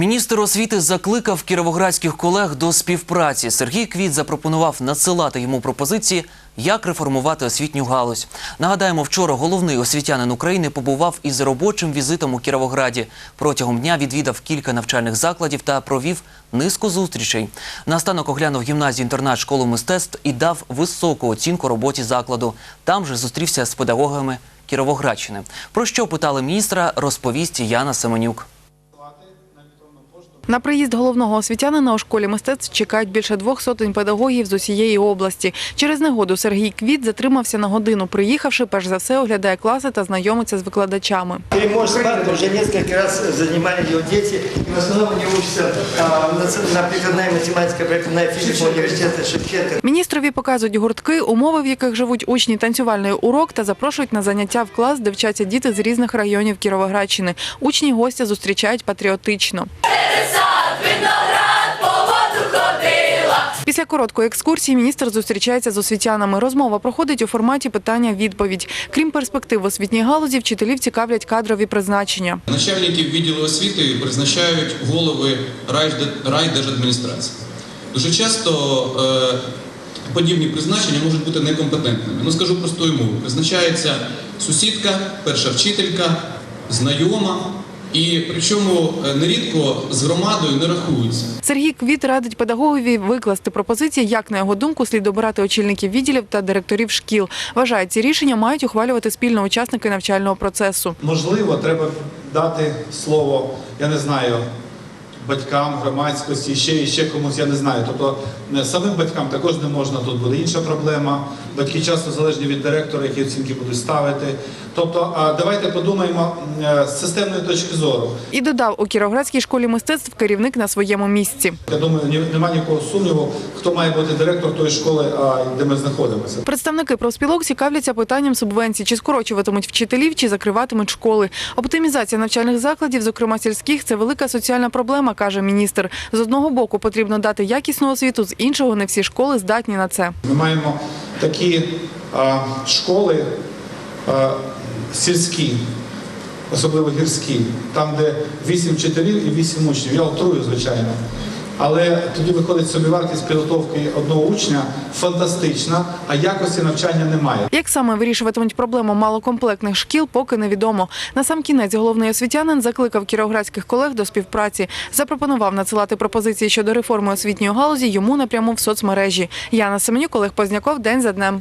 Міністр освіти закликав кіровоградських колег до співпраці. Сергій Квіт запропонував надсилати йому пропозиції, як реформувати освітню галузь. Нагадаємо, вчора головний освітянин України побував із робочим візитом у Кіровограді. Протягом дня відвідав кілька навчальних закладів та провів низку зустрічей. Наостанок оглянув гімназію інтернат школу мистецтв і дав високу оцінку роботі закладу. Там же зустрівся з педагогами Кіровоградщини. Про що питали міністра, розповість Яна Семенюк. На приїзд головного освітянина у школі мистецтв чекають більше двох сотень педагогів з усієї області. Через негоду Сергій Квіт затримався на годину. Приїхавши, перш за все оглядає класи та знайомиться з викладачами. Приморский парк уже несколько раз занимали его дети, и в основном они учатся а, на, на прикладная математика, прикладная физика университета Шевченко. Міністрові показують гуртки, умови, в яких живуть учні, танцювальний урок та запрошують на заняття в клас, де вчаться діти з різних районів Кіровоградщини. Учні гостя зустрічають патріотично. Після короткої екскурсії міністр зустрічається з освітянами. Розмова проходить у форматі питання-відповідь. Крім перспектив в освітній галузі, вчителів цікавлять кадрові призначення. Начальників відділу освіти призначають голови райдержадміністрації. Дуже часто е, подібні призначення можуть бути некомпетентними. Ну скажу простою мовою. Призначається сусідка, перша вчителька, знайома, і причому е, нерідко з громадою не рахуються. Сергій Квіт радить педагогові викласти пропозиції, як на його думку слід обирати очільників відділів та директорів шкіл. Вважає, ці рішення мають ухвалювати спільно учасники навчального процесу. Можливо, треба дати слово, я не знаю, батькам, громадськості, ще і ще комусь, я не знаю. Тобто самим батькам також не можна, тут буде інша проблема. Батьки часто залежні від директора, які оцінки будуть ставити. Тобто, давайте подумаємо е, з системної точки зору. І додав, у Кіровоградській школі мистецтв керівник на своєму місці. Я думаю, немає нікого сумніву, хто має бути директор тої школи, де ми знаходимося. Представники профспілок цікавляться питанням субвенцій, чи скорочуватимуть вчителів, чи закриватимуть школи. Оптимізація навчальних закладів, зокрема сільських, це велика соціальна проблема, каже міністр. З одного боку потрібно дати якісну освіту, з іншого не всі школи здатні на це. Ми маємо такі а, школи а, сільські, особливо гірські, там, де 8 вчителів і 8 учнів. Я отрую, звичайно. Але тоді виходить собівартість підготовки одного учня фантастична, а якості навчання немає. Як саме вирішуватимуть проблему малокомплектних шкіл, поки невідомо. На сам кінець головний освітянин закликав кіровоградських колег до співпраці. Запропонував надсилати пропозиції щодо реформи освітньої галузі йому напряму в соцмережі. Яна Семенюк, Олег Позняков, день за днем.